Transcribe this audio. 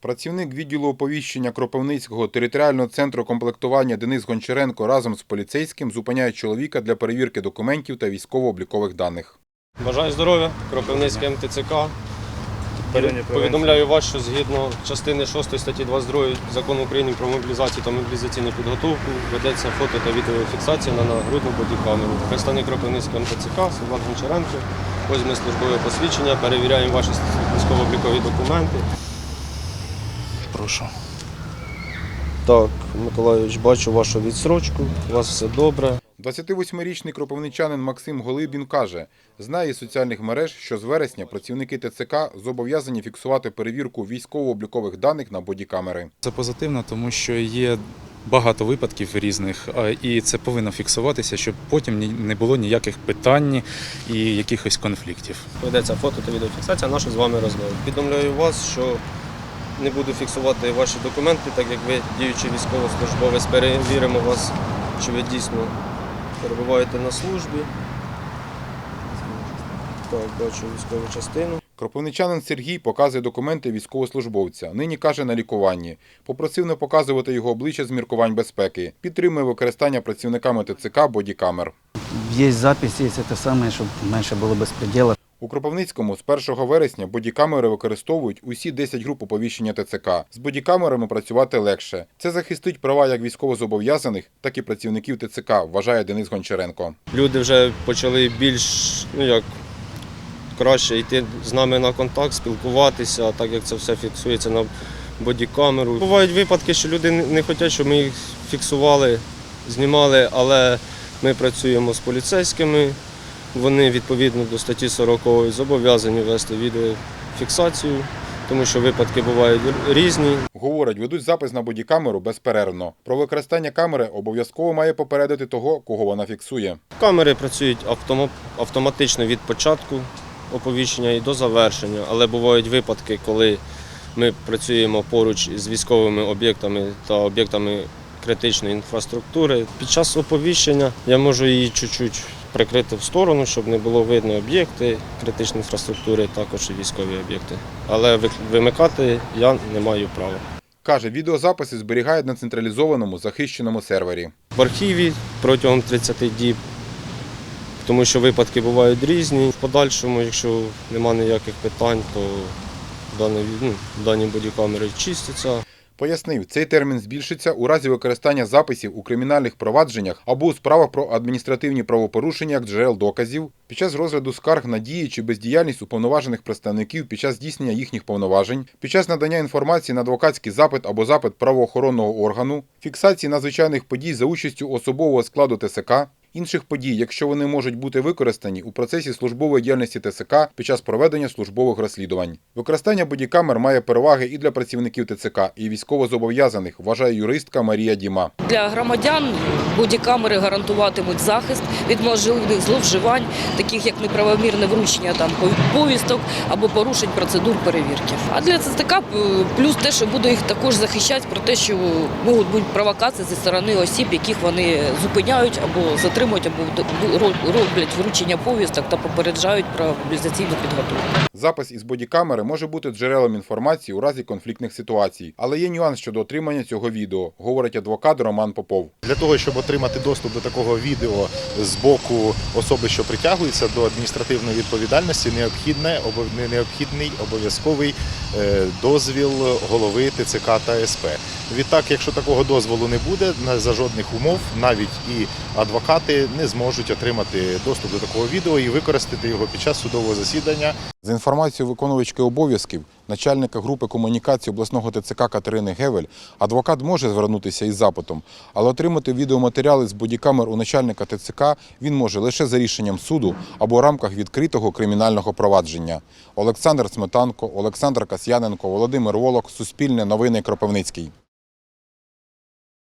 Працівник відділу оповіщення Кропивницького територіального центру комплектування Денис Гончаренко разом з поліцейським зупиняє чоловіка для перевірки документів та військово-облікових даних. Бажаю здоров'я, Кропивницький МТЦК. Повідомляю вас, що згідно частини 6 статті 22 закону України про мобілізацію та мобілізаційну підготовку ведеться фото та відеофіксація на нагрудну бодікамеру. Представник Кропивницького МТЦК Солдат Гончаренко. Ось ми службове посвідчення, перевіряємо ваші військово-облікові документи. Прошу. Так, Миколайович, бачу вашу відсрочку, у вас все добре. 28-річний кропивничанин Максим Голибін каже, знає із соціальних мереж, що з вересня працівники ТЦК зобов'язані фіксувати перевірку військово-облікових даних на бодікамери. Це позитивно, тому що є багато випадків різних, і це повинно фіксуватися, щоб потім не було ніяких питань і якихось конфліктів. Ведеться фото та відеофіксація нашої з вами розмови. Повідомляю вас, що не буду фіксувати ваші документи, так як ви діючий військовослужбовець, перевіримо вас, чи ви дійсно перебуваєте на службі. Так, бачу військову частину. Кропивничанин Сергій показує документи військовослужбовця. Нині каже на лікуванні. Попросив не показувати його обличчя з міркувань безпеки. Підтримує використання працівниками ТЦК бодікамер. Есть запись, есть это самое, чтобы меньше было беспредела. У Кропивницькому з 1 вересня бодікамери використовують усі 10 груп оповіщення ТЦК. З бодікамерами працювати легше. Це захистить права як військовозобов'язаних, так і працівників ТЦК, вважає Денис Гончаренко. Люди вже почали більш ну як краще йти з нами на контакт, спілкуватися, так як це все фіксується на бодікамеру. Бувають випадки, що люди не хочуть, щоб ми їх фіксували, знімали, але ми працюємо з поліцейськими. Вони відповідно до статті 40 зобов'язані вести відеофіксацію, тому що випадки бувають різні. Говорить, ведуть запис на бодікамеру безперервно. Про використання камери обов'язково має попередити того, кого вона фіксує. Камери працюють автома- автоматично від початку оповіщення і до завершення, але бувають випадки, коли ми працюємо поруч з військовими об'єктами та об'єктами критичної інфраструктури. Під час оповіщення я можу її чуть-чуть прикрити в сторону, щоб не було видно об'єкти критичної інфраструктури, також і військові об'єкти. Але вимикати я не маю права. Каже, відеозаписи зберігають на централізованому захищеному сервері. в архіві протягом 30 діб, тому що випадки бувають різні. В подальшому, якщо нема ніяких питань, то дані, ну, дані бодікамери чистяться. Пояснив, цей термін збільшиться у разі використання записів у кримінальних провадженнях або у справах про адміністративні правопорушення як джерел доказів під час розгляду скарг на дії чи бездіяльність уповноважених представників під час здійснення їхніх повноважень, під час надання інформації на адвокатський запит або запит правоохоронного органу, фіксації надзвичайних подій за участю особового складу ТСК, інших подій, якщо вони можуть бути використані у процесі службової діяльності ТСК під час проведення службових розслідувань. Використання бодікамер має переваги і для працівників ТЦК, і військовозобов'язаних, вважає юристка Марія Діма. Для громадян бодікамери гарантуватимуть захист від можливих зловживань, таких як неправомірне вручення там повісток або порушень процедур перевірки. А для ЦТК е, плюс те, що буде їх також захищати про те, що можуть бути провокації зі сторони осіб, яких вони зупиняють або затримують, або роблять вручення повісток та попереджають про мобілізаційну підготовку. Запис із бодікамери може бути джерелом інформації у разі конфліктних ситуацій, але є нюанс щодо отримання цього відео, говорить адвокат Роман Попов. Для того, щоб отримати доступ до такого відео з боку особи, що притягується до адміністративної відповідальності, необхідне необхідний обов'язковий е, дозвіл голови ТЦК та СП. Відтак, якщо такого дозволу не буде, за жодних умов навіть і адвокати не зможуть отримати доступ до такого відео і використати його під час судового засідання За інформацією виконувачки обов'язків, начальника групи комунікації обласного ТЦК Катерини Гевель, адвокат може звернутися із запитом, але отримати відеоматеріали з бодікамер у начальника ТЦК він може лише за рішенням суду або в рамках відкритого кримінального провадження. Олександр Сметанко, Олександр Касьяненко, Володимир Волок, Суспільне новини Кропивницький.